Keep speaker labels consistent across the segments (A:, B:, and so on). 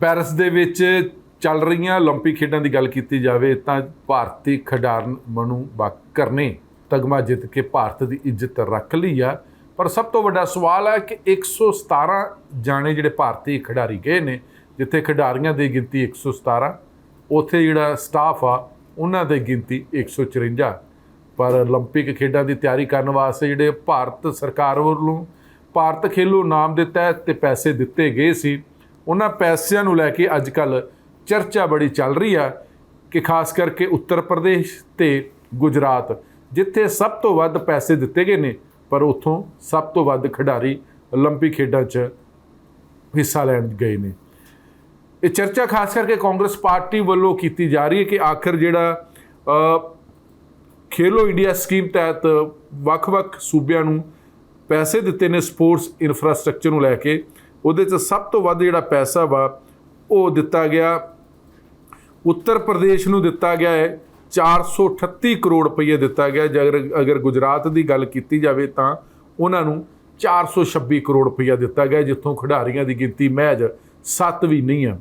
A: Paris ਦੇ ਵਿੱਚ ਚੱਲ ਰਹੀਆਂ 올림픽 ਖੇਡਾਂ ਦੀ ਗੱਲ ਕੀਤੀ ਜਾਵੇ ਤਾਂ ਭਾਰਤੀ ਖਿਡਾਰਨ ਮਨੂ ਬਾਕਰ ਨੇ ਤਗਮਾ ਜਿੱਤ ਕੇ ਭਾਰਤ ਦੀ ਇੱਜ਼ਤ ਰੱਖ ਲਈ ਆ ਪਰ ਸਭ ਤੋਂ ਵੱਡਾ ਸਵਾਲ ਹੈ ਕਿ 117 ਜਾਣੇ ਜਿਹੜੇ ਭਾਰਤੀ ਖਿਡਾਰੀ ਗਏ ਨੇ ਜਿੱਥੇ ਖਿਡਾਰੀਆਂ ਦੀ ਗਿਣਤੀ 117 ਉੱਥੇ ਜਿਹੜਾ ਸਟਾਫ ਆ ਉਹਨਾਂ ਦੀ ਗਿਣਤੀ 154 ਪਰ 올림픽 ਖੇਡਾਂ ਦੀ ਤਿਆਰੀ ਕਰਨ ਵਾਸਤੇ ਜਿਹੜੇ ਭਾਰਤ ਸਰਕਾਰ ਵੱਲੋਂ ਭਾਰਤ ਖੇਲੋ ਨਾਮ ਦੇ ਤਹਿਤ ਤੇ ਪੈਸੇ ਦਿੱਤੇ ਗਏ ਸੀ ਉਹਨਾਂ ਪੈਸਿਆਂ ਨੂੰ ਲੈ ਕੇ ਅੱਜ ਕੱਲ ਚਰਚਾ ਬੜੀ ਚੱਲ ਰਹੀ ਆ ਕਿ ਖਾਸ ਕਰਕੇ ਉੱਤਰ ਪ੍ਰਦੇਸ਼ ਤੇ ਗੁਜਰਾਤ ਜਿੱਥੇ ਸਭ ਤੋਂ ਵੱਧ ਪੈਸੇ ਦਿੱਤੇ ਗਏ ਨੇ ਪਰ ਉੱਥੋਂ ਸਭ ਤੋਂ ਵੱਧ ਖਿਡਾਰੀ 올림픽 ਖੇਡਾਂ 'ਚ ਹਿੱਸਾ ਲੈਣ ਗਏ ਨੇ ਇਹ ਚਰਚਾ ਖਾਸ ਕਰਕੇ ਕਾਂਗਰਸ ਪਾਰਟੀ ਵੱਲੋਂ ਕੀਤੀ ਜਾ ਰਹੀ ਹੈ ਕਿ ਆਖਰ ਜਿਹੜਾ ਅ, ਖੇਲੋ ਇੰਡੀਆ ਸਕੀਮ ਤਹਿਤ ਵੱਖ-ਵੱਖ ਸੂਬਿਆਂ ਨੂੰ ਪੈਸੇ ਦਿੱਤੇ ਨੇ ਸਪੋਰਟਸ ਇਨਫਰਾਸਟ੍ਰਕਚਰ ਨੂੰ ਲੈ ਕੇ ਉਹਦੇ 'ਚ ਸਭ ਤੋਂ ਵੱਧ ਜਿਹੜਾ ਪੈਸਾ ਵਾ, ਉਹ ਦਿੱਤਾ ਗਿਆ। ਉੱਤਰ ਪ੍ਰਦੇਸ਼ ਨੂੰ ਦਿੱਤਾ ਗਿਆ ਹੈ। 438 ਕਰੋੜ ਰੁਪਏ ਦਿੱਤਾ ਗਿਆ। ਜੇ ਅਗਰ ਗੁਜਰਾਤ ਦੀ ਗੱਲ ਕੀਤੀ ਜਾਵੇ ਤਾਂ ਉਹਨਾਂ ਨੂੰ 426 ਕਰੋੜ ਰੁਪਇਆ ਦਿੱਤਾ ਗਿਆ, ਜਿੱਥੋਂ ਖਿਡਾਰੀਆਂ ਦੀ ਗਿਣਤੀ ਮਹਿਜ 7 ਵੀ ਨਹੀਂ ਆ।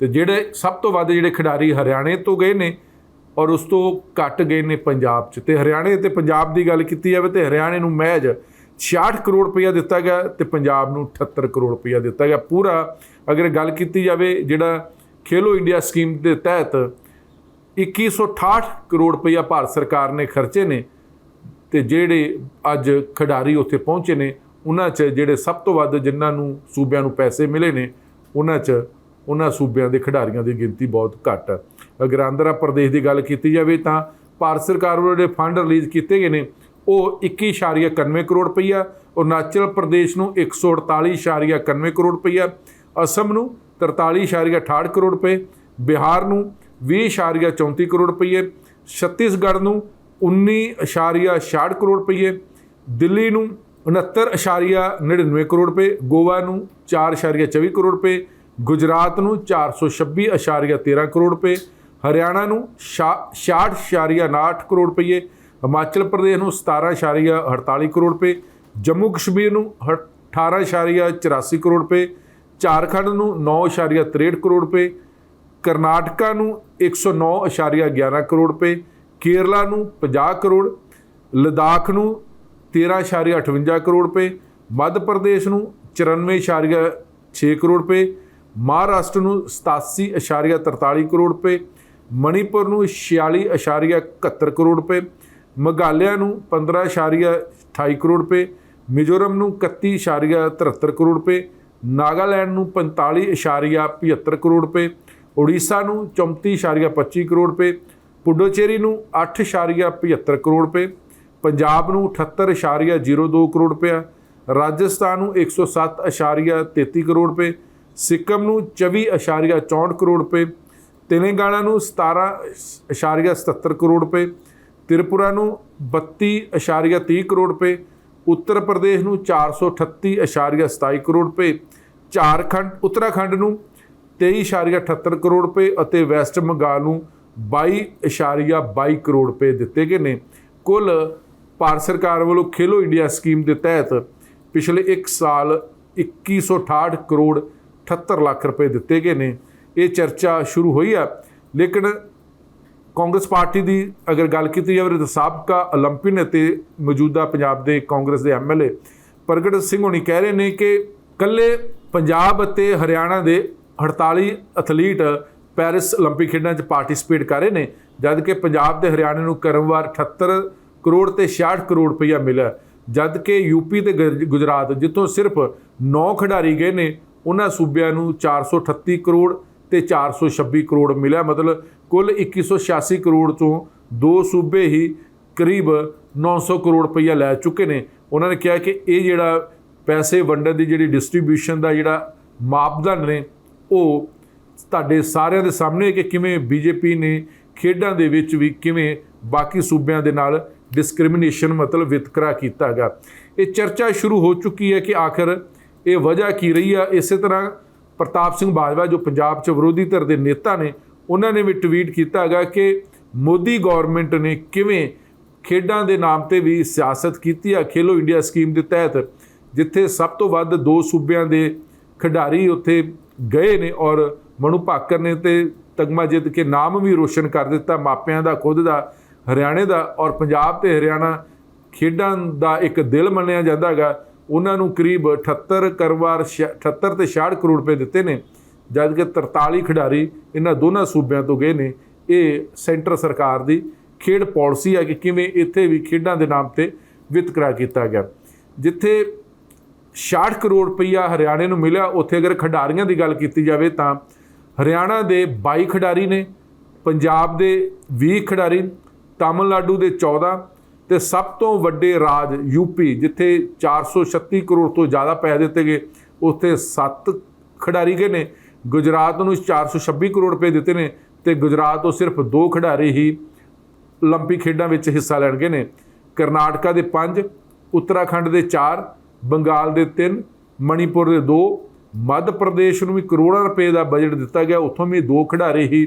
A: ਤੇ ਜਿਹੜੇ ਸਭ ਤੋਂ ਵੱਧ ਜਿਹੜੇ ਖਿਡਾਰੀ ਹਰਿਆਣੇ ਤੋਂ ਗਏ ਨੇ ਔਰ ਉਸ ਤੋਂ ਘੱਟ ਗਏ ਨੇ ਪੰਜਾਬ 'ਚ। ਤੇ ਹਰਿਆਣੇ ਤੇ ਪੰਜਾਬ ਦੀ ਗੱਲ ਕੀਤੀ ਜਾਵੇ ਤੇ ਹਰਿਆਣੇ ਨੂੰ ਮਹਿਜ 66 ਕਰੋੜ ਰੁਪਇਆ ਦਿੱਤਾ ਗਿਆ ਤੇ ਪੰਜਾਬ ਨੂੰ 78 ਕਰੋੜ ਰੁਪਇਆ ਦਿੱਤਾ ਗਿਆ। ਪੂਰਾ ਅਗਰ ਗੱਲ ਕੀਤੀ ਜਾਵੇ, ਜਿਹੜਾ ਖੇਲੋ ਇੰਡੀਆ ਸਕੀਮ ਦੇ ਤਹਿਤ 2168 ਕਰੋੜ ਰੁਪਇਆ ਭਾਰਤ ਸਰਕਾਰ ਨੇ ਖਰਚੇ ਨੇ ਤੇ ਜਿਹੜੇ ਅੱਜ ਖਿਡਾਰੀ ਉੱਥੇ ਪਹੁੰਚੇ ਨੇ, ਉਹਨਾਂ 'ਚ ਜਿਹੜੇ ਸਭ ਤੋਂ ਵੱਧ ਜਿਨ੍ਹਾਂ ਨੂੰ ਸੂਬਿਆਂ ਨੂੰ ਪੈਸੇ ਮਿਲੇ ਨੇ, ਉਹਨਾਂ 'ਚ ਉਹਨਾਂ ਸੂਬਿਆਂ ਦੇ ਖਿਡਾਰੀਆਂ ਦੀ ਗਿਣਤੀ ਬਹੁਤ ਘੱਟ ਹੈ। ਅਗਰ ਆਂਧਰਾ ਪ੍ਰਦੇਸ਼ ਦੀ ਗੱਲ ਕੀਤੀ ਜਾਵੇ ਤਾਂ ਭਾਰਤ ਸਰਕਾਰ ਵੱਲੋਂ ਜਿਹੜੇ ਫੰਡ ਰਿਲੀਜ਼ ਕੀਤੇ ਗਏ ਨੇ ਉਹ 21.91 ਕਰੋੜ ਰੁਪਈਆ ਅਰੁਣਾਚਲ ਪ੍ਰਦੇਸ਼ ਨੂੰ 148.91 ਕਰੋੜ ਰੁਪਈਆ ਅਸਮ ਨੂੰ 43.68 ਕਰੋੜ ਰੁਪਏ ਬਿਹਾਰ ਨੂੰ 20.34 ਕਰੋੜ ਰੁਪਏ ਛੱਤੀਸਗੜ੍ਹ ਨੂੰ 19.66 ਕਰੋੜ ਰੁਪਏ ਦਿੱਲੀ ਨੂੰ 69.99 ਕਰੋੜ ਰੁਪਏ ਗੋਆ ਨੂੰ 4.24 ਕਰੋੜ ਰੁਪਏ ਗੁਜਰਾਤ ਨੂੰ 426.13 ਕਰੋੜ ਰੁਪਏ ਹਰਿਆਣਾ ਨੂੰ 66.59 ਕਰੋੜ ਰੁਪਏ ਹਿਮਾਚਲ ਪ੍ਰਦੇਸ਼ ਨੂੰ 17.48 ਕਰੋੜ ਰੁਪਏ, ਜੰਮੂ ਕਸ਼ਮੀਰ ਨੂੰ 18.84 ਕਰੋੜ ਰੁਪਏ, ਝਾਰਖੰਡ ਨੂੰ 9.63 ਕਰੋੜ ਰੁਪਏ, ਕਰਨਾਟਕਾ ਨੂੰ 109.11 ਕਰੋੜ ਰੁਪਏ, ਕੇਰਲਾ ਨੂੰ 50 ਕਰੋੜ, ਲਦਾਖ ਨੂੰ 13.58 ਕਰੋੜ ਰੁਪਏ, ਮੱਧ ਪ੍ਰਦੇਸ਼ ਨੂੰ 94.6 ਕਰੋੜ ਰੁਪਏ, ਮਹਾਰਾਸ਼ਟਰ ਨੂੰ 87.43 ਕਰੋੜ ਰੁਪਏ, ਮਣੀਪੁਰ ਨੂੰ 46.71 ਕਰੋੜ ਰੁਪਏ ਮੇਘਾਲਿਆ ਨੂੰ 15.28 ਕਰੋੜ ਰੁਪਏ, ਮਿਜ਼ੋਰਮ ਨੂੰ 31.73 ਕਰੋੜ ਰੁਪਏ, ਨਾਗਾਲੈਂਡ ਨੂੰ 45.75 ਕਰੋੜ ਰੁਪਏ, ਉੜੀਸਾ ਨੂੰ 34.25 ਕਰੋੜ ਰੁਪਏ, ਪੁਡੂਚੇਰੀ ਨੂੰ 8.75 ਕਰੋੜ ਰੁਪਏ, ਪੰਜਾਬ ਨੂੰ 78.02 ਕਰੋੜ ਰੁਪਏ, ਰਾਜਸਥਾਨ ਨੂੰ 107.33 ਕਰੋੜ ਰੁਪਏ, ਸਿੱਕਮ ਨੂੰ 24.64 ਕਰੋੜ ਰੁਪਏ, ਤੇਲੰਗਾਨਾ ਨੂੰ 17.77 ਕਰੋੜ ਰੁਪਏ ਤ੍ਰਿਪੁਰਾ ਨੂੰ 32.30 ਕਰੋੜ ਰੁਪਏ, ਉੱਤਰ ਪ੍ਰਦੇਸ਼ ਨੂੰ 438.27 ਕਰੋੜ ਰੁਪਏ, ਝਾਰਖੰਡ, ਉੱਤਰਾਖੰਡ ਨੂੰ 23.78 ਕਰੋੜ ਰੁਪਏ ਅਤੇ ਵੈਸਟ ਬੰਗਾਲ ਨੂੰ 22.22 ਕਰੋੜ ਰੁਪਏ ਦਿੱਤੇ ਗਏ ਨੇ। ਕੁੱਲ ਭਾਰਤ ਸਰਕਾਰ ਵੱਲੋਂ ਖੇਲੋ ਇੰਡੀਆ ਸਕੀਮ ਦੇ ਤਹਿਤ ਪਿਛਲੇ 1 ਸਾਲ 2168 ਕਰੋੜ 78 ਲੱਖ ਰੁਪਏ ਦਿੱਤੇ ਗਏ ਨੇ। ਇਹ ਚਰਚਾ ਸ਼ੁਰੂ ਹੋਈ ਆ, ਲੇਕਿਨ ਕਾਂਗਰਸ ਪਾਰਟੀ ਦੀ ਅਗਰ ਗੱਲ ਕੀਤੀ ਜਾਵੇ ਤਾਂ ਸਾਬਕਾ 올림픽 ਨੇਤੇ ਮੌਜੂਦਾ ਪੰਜਾਬ ਦੇ ਕਾਂਗਰਸ ਦੇ ਐਮਐਲਏ ਪ੍ਰਗਟ ਸਿੰਘ ਹੋਣੀ ਕਹਿ ਰਹੇ ਨੇ ਕਿ ਕੱਲੇ ਪੰਜਾਬ ਅਤੇ ਹਰਿਆਣਾ ਦੇ 48 ਐਥਲੀਟ ਪੈਰਿਸ 올림픽 ਖੇਡਾਂ 'ਚ ਪਾਰਟਿਸਿਪੇਟ ਕਰ ਰਹੇ ਨੇ ਜਦ ਕਿ ਪੰਜਾਬ ਤੇ ਹਰਿਆਣਾ ਨੂੰ ਕਰਮਵਾਰ 78 ਕਰੋੜ ਤੇ 66 ਕਰੋੜ ਰੁਪਇਆ ਮਿਲਿਆ ਜਦ ਕਿ ਯੂਪੀ ਤੇ ਗੁਜ- ਗੁਜਰਾਤ ਜਿੱਥੋਂ ਸਿਰਫ 9 ਖਿਡਾਰੀ ਗਏ ਨੇ ਉਹਨਾਂ ਸੂਬਿਆਂ ਨੂੰ 438 ਕਰੋੜ ਤੇ 426 ਕਰੋੜ ਮਿਲਿਆ। ਮਤਲਬ ਕੁੱਲ 2186 ਕਰੋੜ ਤੋਂ ਦੋ ਸੂਬੇ ਹੀ ਕਰੀਬ 900 ਕਰੋੜ ਰੁਪਈਆ ਲੈ ਚੁੱਕੇ ਨੇ। ਉਹਨਾਂ ਨੇ ਕਿਹਾ ਕਿ ਇਹ ਜਿਹੜਾ ਪੈਸੇ ਵੰਡਣ ਦੀ ਜਿਹੜੀ ਡਿਸਟ੍ਰੀਬਿਊਸ਼ਨ ਦਾ ਜਿਹੜਾ ਮਾਪਦੰਡ ਨੇ, ਉਹ ਤੁਹਾਡੇ ਸਾਰਿਆਂ ਦੇ ਸਾਹਮਣੇ ਕਿ ਕਿਵੇਂ ਬੀਜੇਪੀ ਨੇ ਖੇਡਾਂ ਦੇ ਵਿੱਚ ਵੀ ਕਿਵੇਂ ਬਾਕੀ ਸੂਬਿਆਂ ਦੇ ਨਾਲ ਡਿਸਕ੍ਰਿਮੀਨੇਸ਼ਨ ਮਤਲਬ ਵਿਤਕਰਾ ਕੀਤਾ ਗਿਆ ਇਹ ਚਰਚਾ ਸ਼ੁਰੂ ਹੋ ਚੁੱਕੀ ਹੈ ਕਿ ਆਖਰ ਇਹ ਵਜ੍ਹਾ ਕੀ ਰਹੀ ਆ? ਇਸੇ ਤਰ੍ਹਾਂ ਪ੍ਰਤਾਪ ਸਿੰਘ ਬਾਜਵਾ, ਜੋ ਪੰਜਾਬ 'ਚ ਵਿਰੋਧੀ ਧਿਰ ਦੇ ਨੇਤਾ ਨੇ, ਉਹਨਾਂ ਨੇ ਵੀ ਟਵੀਟ ਕੀਤਾ ਹੈਗਾ ਕਿ ਮੋਦੀ ਗਵਰਨਮੈਂਟ ਨੇ ਕਿਵੇਂ ਖੇਡਾਂ ਦੇ ਨਾਮ ਤੇ ਵੀ ਸਿਆਸਤ ਕੀਤੀ ਆ, ਖੇਲੋ ਇੰਡੀਆ ਸਕੀਮ ਦੇ ਤਹਿਤ, ਜਿੱਥੇ ਸਭ ਤੋਂ ਵੱਧ ਦੋ ਸੂਬਿਆਂ ਦੇ ਖਿਡਾਰੀ ਉੱਥੇ ਗਏ ਨੇ ਔਰ ਮਨੂ ਭਾਕਰ ਨੇ ਤੇ ਤਗਮਾ ਜਿੱਤ ਕੇ ਨਾਮ ਵੀ ਰੋਸ਼ਨ ਕਰ ਦਿੱਤਾ, ਮਾਪਿਆਂ ਦਾ, ਖੁਦ ਦਾ, ਹਰਿਆਣੇ ਦਾ ਔਰ ਪੰਜਾਬ ਤੇ ਹਰਿਆਣਾ ਖੇਡਾਂ ਦਾ ਇੱਕ ਦਿਲ ਮੰਨਿਆ ਜਾਂਦਾ ਹੈਗਾ। ਉਹਨਾਂ ਨੂੰ ਕਰੀਬ 78 ਕਰਵਾਰ 78 ਤੇ 66 ਕਰੋੜ ਰੁਪਏ ਦਿੱਤੇ ਨੇ, ਜਦ ਕਿ 43 ਖਿਡਾਰੀ ਇਹਨਾਂ ਦੋਨਾਂ ਸੂਬਿਆਂ ਤੋਂ ਗਏ ਨੇ। ਇਹ ਸੈਂਟਰ ਸਰਕਾਰ ਦੀ ਖੇਡ ਪਾਲਿਸੀ ਹੈ ਕਿ ਕਿਵੇਂ ਇੱਥੇ ਵੀ ਖੇਡਾਂ ਦੇ ਨਾਮ ਤੇ ਵਿਤਕਰਾ ਕੀਤਾ ਗਿਆ। ਜਿੱਥੇ 66 ਕਰੋੜ ਰੁਪਈਆ ਹਰਿਆਣੇ ਨੂੰ ਮਿਲਿਆ, ਉੱਥੇ ਅਗਰ ਖਿਡਾਰੀਆਂ ਦੀ ਗੱਲ ਕੀਤੀ ਜਾਵੇ ਤਾਂ ਹਰਿਆਣਾ ਦੇ 22 ਖਿਡਾਰੀ ਨੇ, ਪੰਜਾਬ ਦੇ 20 ਖਿਡਾਰੀ, ਤਾਮਿਲਨਾਡੂ ਦੇ 14 ਤੇ ਸਭ ਤੋਂ ਵੱਡੇ ਰਾਜ ਯੂਪੀ ਜਿੱਥੇ 436 ਕਰੋੜ ਤੋਂ ਜ਼ਿਆਦਾ ਪੈਸੇ ਦਿੱਤੇ ਗਏ ਉੱਥੇ 7 ਖਿਡਾਰੀ ਗਏ ਨੇ ਗੁਜਰਾਤ ਨੂੰ 426 ਕਰੋੜ ਰੁਪਏ ਦਿੱਤੇ ਨੇ ਤੇ ਗੁਜਰਾਤ ਤੋਂ ਸਿਰਫ 2 ਖਿਡਾਰੀ ਹੀ 올림픽 ਖੇਡਾਂ ਵਿੱਚ ਹਿੱਸਾ ਲੈਣਗੇ ਨੇ ਕਰਨਾਟਕਾ ਦੇ 5 ਉੱਤਰਾਖੰਡ ਦੇ 4 ਬੰਗਾਲ ਦੇ 3 ਮਣੀਪੁਰ ਦੇ 2 ਮੱਧ ਪ੍ਰਦੇਸ਼ ਨੂੰ ਵੀ ਕਰੋੜਾਂ ਰੁਪਏ ਦਾ ਬਜਟ ਦਿੱਤਾ ਗਿਆ ਉੱਥੋਂ ਵੀ ਦੋ ਖਿਡਾਰੀ ਹੀ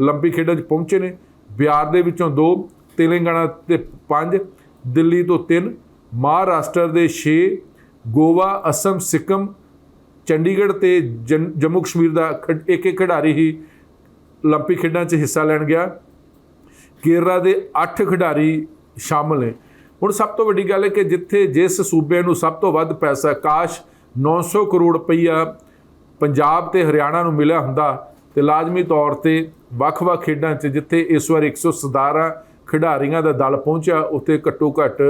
A: 올림픽 ਖੇਡਾਂ 'ਚ ਪਹੁੰਚੇ ਨੇ ਬਿਹਾਰ ਦੇ ਵਿੱਚੋਂ 2 ਤੇਲੰਗਾਨਾ ਤੇ 5 ਦਿੱਲੀ ਤੋਂ 3 ਮਹਾਰਾਸ਼ਟਰ ਦੇ 6 ਗੋਵਾ ਅਸਮ ਸਿੱਕਮ ਚੰਡੀਗੜ੍ਹ ਤੇ ਜਨ- ਜੰਮੂ ਕਸ਼ਮੀਰ ਦਾ ਖਿਡ- ਇੱਕ ਇੱਕ ਖਿਡਾਰੀ ਹੀ 올림픽 ਖੇਡਾਂ 'ਚ ਹਿੱਸਾ ਲੈਣ ਗਿਆ ਕੇਰਲਾ ਦੇ 8 ਖਿਡਾਰੀ ਸ਼ਾਮਲ ਨੇ ਹੁਣ ਸਭ ਤੋਂ ਵੱਡੀ ਗੱਲ ਹੈ ਕਿ ਜਿੱਥੇ ਜਿਸ ਸੂਬੇ ਨੂੰ ਸਭ ਤੋਂ ਵੱਧ ਪੈਸਾ ਕਾਸ਼ 900 ਕਰੋੜ ਰੁਪਈਆ ਪੰਜਾਬ ਤੇ ਹਰਿਆਣਾ ਨੂੰ ਮਿਲਿਆ ਹੁੰਦਾ ਤੇ ਲਾਜ਼ਮੀ ਤੌਰ ਤੇ ਵੱਖ-ਵੱਖ ਖੇਡਾਂ 'ਚ ਜਿੱਥੇ ਇਸ ਵਾਰ 117 ਖਿਡਾਰੀਆਂ ਦਾ ਦਲ ਪਹੁੰਚਿਆ, ਉੱਥੇ ਘੱਟੋ ਘੱਟ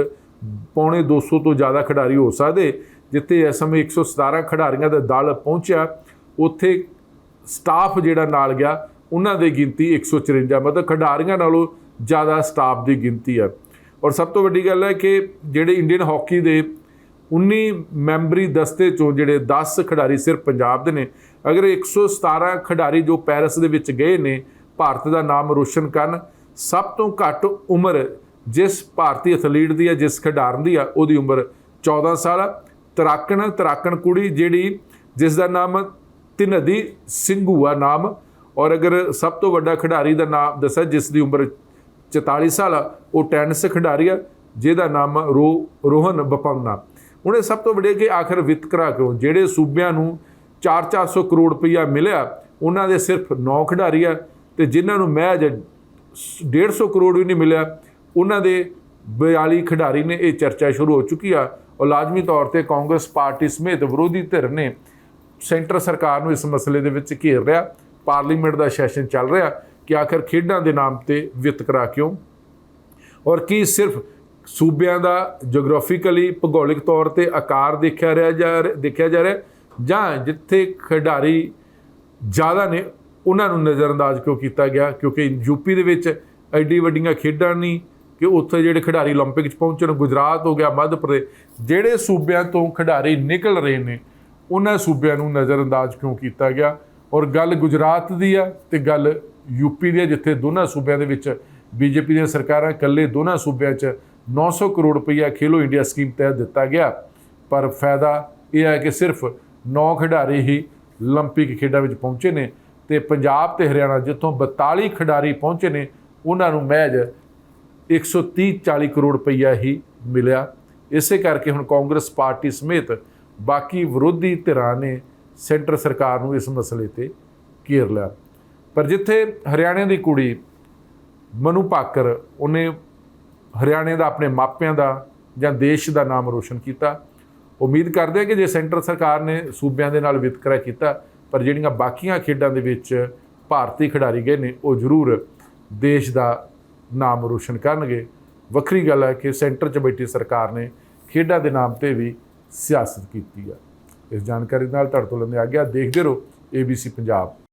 A: ਪੌਣੇ 200 ਤੋਂ ਜ਼ਿਆਦਾ ਖਿਡਾਰੀ ਹੋ ਸਕਦੇ। ਜਿੱਥੇ ਇਸ ਸਮੇਂ 117 ਖਿਡਾਰੀਆਂ ਦਾ ਦਲ ਪਹੁੰਚਿਆ, ਉੱਥੇ ਸਟਾਫ ਜਿਹੜਾ ਨਾਲ ਗਿਆ, ਉਹਨਾਂ ਦੀ ਗਿਣਤੀ 154 ਮਤਲਬ ਖਿਡਾਰੀਆਂ ਨਾਲੋਂ ਜ਼ਿਆਦਾ ਸਟਾਫ ਦੀ ਗਿਣਤੀ ਹੈ ਔਰ ਸਭ ਤੋਂ ਵੱਡੀ ਗੱਲ ਹੈ ਕਿ ਜਿਹੜੇ ਇੰਡੀਅਨ ਹਾਕੀ ਦੇ 19 ਮੈਂਬਰੀ ਦਸਤੇ ਚੋਂ ਜਿਹੜੇ 10 ਖਿਡਾਰੀ ਸਿਰਫ ਪੰਜਾਬ ਦੇ ਨੇ, ਅਗਰ 117 ਖਿਡਾਰੀ ਜੋ ਪੈਰਿਸ ਦੇ ਵਿੱਚ ਗਏ ਨੇ, ਭਾਰਤ ਦਾ ਨਾਮ ਰੋਸ਼ਨ ਕਰਨ ਸਭ ਤੋਂ ਘੱਟ ਉਮਰ ਜਿਸ ਭਾਰਤੀ ਐਥਲੀਟ ਦੀ ਹੈ, ਜਿਸ ਖਿਡਾਰਨ ਦੀ ਆ ਉਹਦੀ ਉਮਰ 14 ਸਾਲ ਆ। ਤਰਾਕਣ ਤਰਾਕਣ ਕੁੜੀ ਜਿਹੜੀ ਜਿਸ ਦਾ ਨਾਮ ਤਿਨਦੀ ਸਿੰਘੂ ਆ ਨਾਮ। ਔਰ ਅਗਰ ਸਭ ਤੋਂ ਵੱਡਾ ਖਿਡਾਰੀ ਦਾ ਨਾਮ ਦੱਸਿਆ, ਜਿਸ ਦੀ ਉਮਰ 44 ਸਾਲ ਆ, ਉਹ ਟੈਨਿਸ ਖਿਡਾਰੀ ਆ, ਜਿਹਦਾ ਨਾਮ ਰੋ, ਰੋਹਨ ਬਪਮਨਾ ਉਹਨੇ ਸਭ ਤੋਂ ਵੱਡੇ ਕਿ ਆਖਰ ਵਿਤਕਰਾ ਕਿਉਂ ਜਿਹੜੇ ਸੂਬਿਆਂ ਨੂੰ 4-400 ਕਰੋੜ ਰੁਪਈਆ ਮਿਲਿਆ, ਉਹਨਾਂ ਦੇ ਸਿਰਫ 9 ਖਿਡਾਰੀ ਆ, ਤੇ ਜਿਨ੍ਹਾਂ ਨੂੰ ਮਹਿਜ 150 ਕਰੋੜ ਵੀ ਨਹੀਂ ਮਿਲਿਆ। ਉਹਨਾਂ ਦੇ 42 ਖਿਡਾਰੀ ਨੇ ਇਹ ਚਰਚਾ ਸ਼ੁਰੂ ਹੋ ਚੁੱਕੀ ਆ। ਔਰ ਲਾਜ਼ਮੀ ਤੌਰ ਤੇ ਕਾਂਗਰਸ ਪਾਰਟੀ ਸਮੇਤ ਵਿਰੋਧੀ ਧਿਰ ਨੇ ਸੈਂਟਰ ਸਰਕਾਰ ਨੂੰ ਇਸ ਮਸਲੇ ਦੇ ਵਿੱਚ ਘੇਰ ਰਿਹਾ ਪਾਰਲੀਮੈਂਟ ਦਾ ਸੈਸ਼ਨ ਚੱਲ ਰਿਹਾ ਕਿ ਆਖਰ ਖੇਡਾਂ ਦੇ ਨਾਮ ਤੇ ਵਿਤਕਰਾ ਕਿਉਂ? ਔਰ ਕੀ ਸਿਰਫ ਸੂਬਿਆਂ ਦਾ ਜੀਓਗ੍ਰਾਫਿਕਲੀ ਭੂਗੋਲਿਕ ਤੌਰ ਤੇ ਆਕਾਰ ਦੇਖਿਆ ਰਿਹਾ ਜਾ ਦੇਖਿਆ ਜਾ ਰਿਹਾ ਜਾਂ ਜਿੱਥੇ ਖਿਡਾਰੀ ਜ਼ਿਆਦਾ ਨੇ ਉਹਨਾਂ ਨੂੰ ਨਜ਼ਰਅੰਦਾਜ਼ ਕਿਉਂ ਕੀਤਾ ਗਿਆ ਕਿਉਂਕਿ ਯੂਪੀ ਦੇ ਵਿੱਚ ਐਡੀ ਵੱਡੀਆਂ ਖੇਡਾਂ ਨਹੀਂ ਕਿ ਉੱਥੇ ਜਿਹੜੇ ਖਿਡਾਰੀ 올림픽 'ਚ ਪਹੁੰਚਣ ਗੁਜਰਾਤ ਹੋ ਗਿਆ ਮੱਧ ਪ੍ਰਦੇਸ਼ ਜਿਹੜੇ ਸੂਬਿਆਂ ਤੋਂ ਖਿਡਾਰੀ ਨਿਕਲ ਰਹੇ ਨੇ ਉਹਨਾਂ ਸੂਬਿਆਂ ਨੂੰ ਨਜ਼ਰਅੰਦਾਜ਼ ਕਿਉਂ ਕੀਤਾ ਗਿਆ ਔਰ ਗੱਲ ਗੁਜਰਾਤ ਦੀ ਆ ਤੇ ਗੱਲ ਯੂਪੀ ਦੀ ਆ ਜਿੱਥੇ ਦੋਨਾਂ ਸੂਬਿਆਂ ਦੇ ਵਿੱਚ ਬੀਜੇਪੀ ਦੀਆਂ ਸਰਕਾਰਾਂ ਇਕੱਲੇ ਦੋਨਾਂ ਸੂਬਿਆਂ 'ਚ 900 ਕਰੋੜ ਰੁਪਈਆ ਖੇਲੋ ਇੰਡੀਆ ਸਕੀਮ ਤਹਿਤ ਦਿੱਤਾ ਗਿਆ ਪਰ ਫਾਇਦਾ ਇਹ ਹੈ ਕਿ ਸਿਰਫ 9 ਖਿਡਾਰੀ ਹੀ 올림픽 ਖੇਡਾਂ ਵਿੱਚ ਪਹੁੰਚੇ ਨੇ ਤੇ ਪੰਜਾਬ ਤੇ ਹਰਿਆਣਾ ਜਿੱਥੋਂ 42 ਖਿਡਾਰੀ ਪਹੁੰਚੇ ਨੇ, ਉਹਨਾਂ ਨੂੰ ਮਹਿਜ 130 40 ਕਰੋੜ ਰੁਪਈਆ ਹੀ ਮਿਲਿਆ। ਇਸੇ ਕਰਕੇ ਹੁਣ ਕਾਂਗਰਸ ਪਾਰਟੀ ਸਮੇਤ ਬਾਕੀ ਵਿਰੋਧੀ ਧਿਰਾਂ ਨੇ ਸੈਂਟਰ ਸਰਕਾਰ ਨੂੰ ਇਸ ਮਸਲੇ ਤੇ ਘੇਰ ਲਿਆ। ਪਰ ਜਿੱਥੇ ਹਰਿਆਣੇ ਦੀ ਕੁੜੀ ਮਨੂ ਭਾਕਰ ਉਹਨੇ ਹਰਿਆਣੇ ਦਾ ਆਪਣੇ ਮਾਪਿਆਂ ਦਾ ਜਾਂ ਦੇਸ਼ ਦਾ ਨਾਮ ਰੋਸ਼ਨ ਕੀਤਾ। ਉਮੀਦ ਕਰਦੇ ਕਿ ਜੇ ਸੈਂਟਰ ਸਰਕਾਰ ਨੇ ਸੂਬਿਆਂ ਦੇ ਨਾਲ ਵਿਤਕਰਾ ਕੀਤਾ ਪਰ ਜਿਹੜੀਆਂ ਬਾਕੀਆਂ ਖੇਡਾਂ ਦੇ ਵਿੱਚ ਭਾਰਤੀ ਖਿਡਾਰੀ ਗਏ ਨੇ, ਉਹ ਜ਼ਰੂਰ ਦੇਸ਼ ਦਾ ਨਾਮ ਰੋਸ਼ਨ ਕਰਨਗੇ। ਵੱਖਰੀ ਗੱਲ ਹੈ ਕਿ ਸੈਂਟਰ 'ਚ ਬੈਠੀ ਸਰਕਾਰ ਨੇ ਖੇਡਾਂ ਦੇ ਨਾਮ ਤੇ ਵੀ ਸਿਆਸਤ ਕੀਤੀ ਹੈ ਇਸ ਜਾਣਕਾਰੀ ਨਾਲ ਤੁਹਾਡੇ ਤੋਂ ਲੈਂਦੇ ਆ ਗਿਆ। ਦੇਖਦੇ ਰਹੋ ABC ਪੰਜਾਬ।